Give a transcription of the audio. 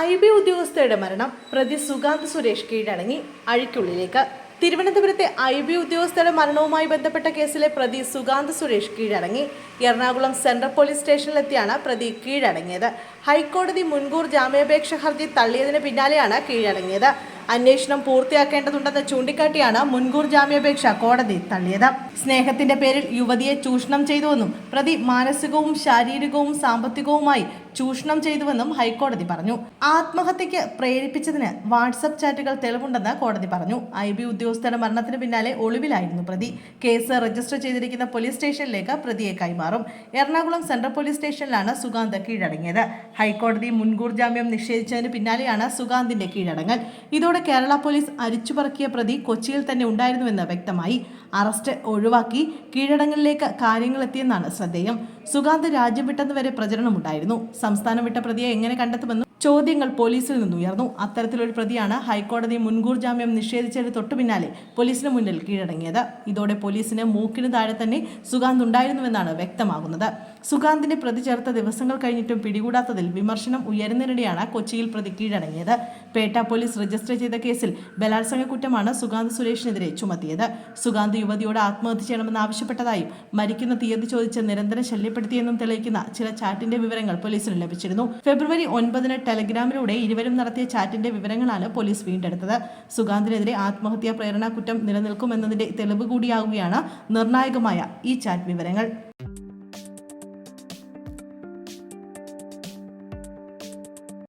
I B ഉദ്യോഗസ്ഥയുടെ മരണം പ്രതി സുഗാന്ത് സുരേഷ് കീഴടങ്ങി. അഴിക്കുള്ളിലേക്ക്. തിരുവനന്തപുരത്തെ ഐ ബി ഉദ്യോഗസ്ഥരുടെ മരണവുമായി ബന്ധപ്പെട്ട കേസിലെ പ്രതി സുഗാന്ത് സുരേഷ് കീഴടങ്ങി. എറണാകുളം സെൻട്രൽ പോലീസ് സ്റ്റേഷനിലെത്തിയാണ് പ്രതി കീഴടങ്ങിയത്. ഹൈക്കോടതി മുൻകൂർ ജാമ്യാപേക്ഷ ഹർജി തള്ളിയതിന് പിന്നാലെയാണ് കീഴടങ്ങിയത്. അന്വേഷണം പൂർത്തിയാക്കേണ്ടതുണ്ടെന്ന് ചൂണ്ടിക്കാട്ടിയാണ് മുൻകൂർ ജാമ്യാപേക്ഷ കോടതി തള്ളിയത്. സ്നേഹത്തിന്റെ പേരിൽ യുവതിയെ ചൂഷണം ചെയ്തുവെന്നും പ്രതി മാനസികവും ശാരീരികവും സാമ്പത്തികവുമായി ചൂഷണം ചെയ്തുവെന്നും ഹൈക്കോടതി പറഞ്ഞു. ആത്മഹത്യക്ക് പ്രേരിപ്പിച്ചതിന് വാട്സപ്പ് ചാറ്റുകൾ തെളിവുണ്ടെന്ന് കോടതി പറഞ്ഞു. ഐ ബി ഉദ്യോഗസ്ഥരുടെ മരണത്തിന് പിന്നാലെ ഒളിവിലായിരുന്നു പ്രതി. കേസ് രജിസ്റ്റർ ചെയ്തിരിക്കുന്ന പോലീസ് സ്റ്റേഷനിലേക്ക് പ്രതിയെ കൈമാറും. എറണാകുളം സെൻട്രൽ പോലീസ് സ്റ്റേഷനിലാണ് സുഗാന്ത് കീഴടങ്ങിയത്. ഹൈക്കോടതി മുൻകൂർ ജാമ്യം നിഷേധിച്ചതിന് പിന്നാലെയാണ് സുഗാന്തിന്റെ കീഴടങ്ങൽ. ഇതോടെ കേരള പോലീസ് അരിച്ചുപറക്കിയ പ്രതി കൊച്ചിയിൽ തന്നെ ഉണ്ടായിരുന്നുവെന്ന് വ്യക്തമായി. അറസ്റ്റ് ഒഴിവാക്കി കാര്യങ്ങൾ എത്തിയെന്നാണ് ശ്രദ്ധേയം. സുഗാന്ത് രാജ്യം വിട്ടെന്ന് വരെ പ്രചരണമുണ്ടായിരുന്നു. സംസ്ഥാനം വിട്ട പ്രതിയെ എങ്ങനെ കണ്ടെത്തുമെന്നും ചോദ്യങ്ങൾ പോലീസിൽ നിന്നുയർന്നു അത്തരത്തിലൊരു പ്രതിയാണ് ഹൈക്കോടതി മുൻകൂർ ജാമ്യം നിഷേധിച്ചതിന് തൊട്ടു പിന്നാലെ പോലീസിന് മുന്നിൽ കീഴടങ്ങിയത്. ഇതോടെ പോലീസിന് മൂക്കിന് താഴെ തന്നെ സുഗാന്ത് ഉണ്ടായിരുന്നുവെന്നാണ് വ്യക്തമാകുന്നത്. സുഗാന്തിനെ പ്രതി ചേർത്ത ദിവസങ്ങൾ കഴിഞ്ഞിട്ടും പിടികൂടാത്തതിൽ വിമർശനം ഉയരുന്നതിനിടെയാണ് കൊച്ചിയിൽ പ്രതി കീഴടങ്ങിയത്. പേട്ട പോലീസ് രജിസ്റ്റർ ചെയ്ത കേസിൽ ബലാത്സംഗ കുറ്റമാണ് സുഗാന്ത് സുരേഷിനെതിരെ ചുമത്തിയത്. സുഗാന്ത് യുവതിയോട് ആത്മഹത്യ ചെയ്യണമെന്ന് ആവശ്യപ്പെട്ടതായും മരിക്കുന്ന തീയതി ചോദിച്ച് നിരന്തരം ശല്യപ്പെടുത്തിയെന്നും തെളിയിക്കുന്ന ചില ചാറ്റിന്റെ വിവരങ്ങൾ പോലീസിന് ലഭിച്ചിരുന്നു. ഫെബ്രുവരി ഒൻപതിന് ടെലഗ്രാമിലൂടെ ഇരുവരും നടത്തിയ ചാറ്റിന്റെ വിവരങ്ങളാണ് പോലീസ് വീണ്ടെടുത്തത്. സുഗാന്തിനെതിരെ ആത്മഹത്യാ പ്രേരണ കുറ്റം നിലനിൽക്കുമെന്നതിന്റെ തെളിവ് കൂടിയാകുകയാണ് നിർണായകമായ ഈ ചാറ്റ് വിവരങ്ങൾ.